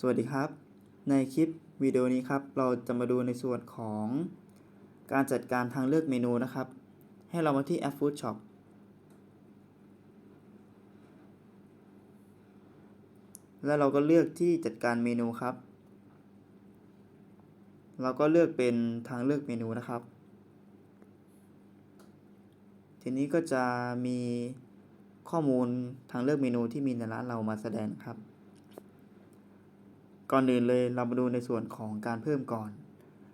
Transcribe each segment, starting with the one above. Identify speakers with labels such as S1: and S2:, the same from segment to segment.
S1: สวัสดีครับ ในคลิปวิดีโอนี้ครับ เราจะมาดูในส่วนของการจัดการทางเลือกเมนูนะครับ ให้เรามาที่แอป Food Shop แล้วเราก็เลือกที่จัดการเมนูครับ เราก็เลือกเป็นทางเลือกเมนูนะครับ ทีนี้ก็จะมีข้อมูลทางเลือกเมนูที่มีในร้านเรามาแสดงครับ ก่อนอื่นเลยเรามาดูในส่วนของการเพิ่มก่อน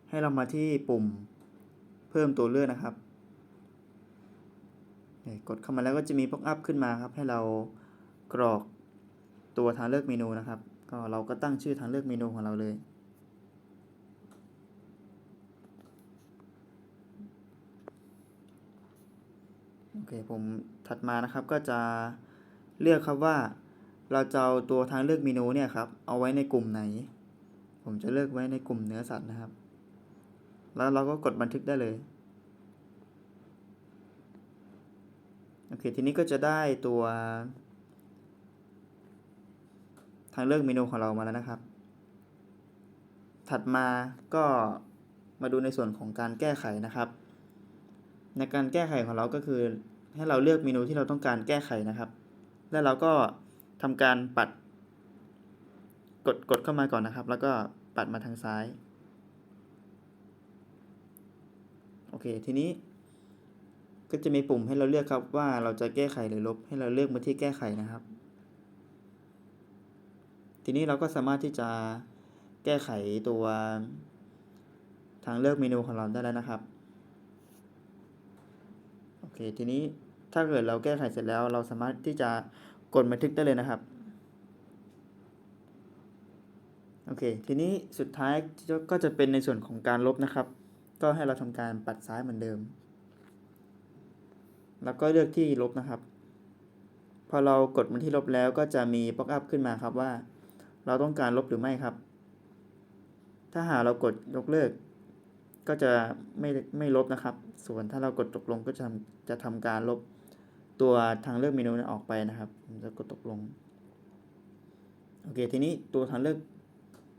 S1: ให้เรามาที่ปุ่มเพิ่มตัวเลือกนะครับ กดเข้ามาแล้วก็จะมีป๊อปอัพขึ้นมาครับ ให้เรากรอกตัวทางเลือกเมนูนะครับ ก็เราก็ตั้งชื่อทางเลือกเมนูของเราเลย โอเคผมถัดมานะครับก็จะเลือกครับว่า เราจะเอาตัวทางเลือกเมนูเนี่ยครับ เอาไว้ในกลุ่มไหน ผมจะเลือกไว้ในกลุ่มเนื้อสัตว์นะครับ แล้วเราก็กดบันทึกได้เลย โอเค ทีนี้ก็จะได้ตัว ทางเลือกเมนูของเรามาแล้วนะครับ ถัดมาก็มาดูในส่วนของการแก้ไขนะครับ ในการแก้ไขของเราก็คือให้เราเลือกเมนูที่เราต้องการแก้ไขนะครับ แล้วเราก็ ทำการปัด กดกดเข้ามาก่อนนะครับ แล้วก็ปัดมาทางซ้าย โอเค ทีนี้ ก็จะมีปุ่มให้เราเลือกครับว่าเราจะแก้ไขหรือลบ ให้เราเลือกมาที่แก้ไขนะครับ ทีนี้เราก็สามารถที่จะแก้ไขตัวทางเลือกเมนูของเราได้แล้วนะครับ โอเค ทีนี้ถ้าเกิดเราแก้ไขเสร็จแล้ว เราสามารถที่จะ กดบันทึกได้เลยนะครับ โอเค ทีนี้สุดท้ายก็จะเป็นในส่วนของการลบนะครับ ก็ให้เราทำการปัดซ้ายเหมือนเดิม แล้วก็เลือกที่ลบนะครับ พอเรากดมาที่ลบแล้วก็จะมีป๊อปอัพขึ้นมาครับว่า เราต้องการลบหรือไม่ครับ ถ้าหากเรากดยกเลิก ก็จะไม่ไม่ลบนะครับ ส่วนถ้าเรากดตกลงก็จะจะทำการลบ ตัวทางเลือกเมนูนั้นออกไปนะครับผมจะกดตกลงโอเคทีนี้ตัวทางเลือก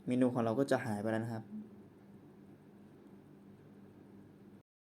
S1: เมนูของเราก็จะหายไปแล้วนะครับ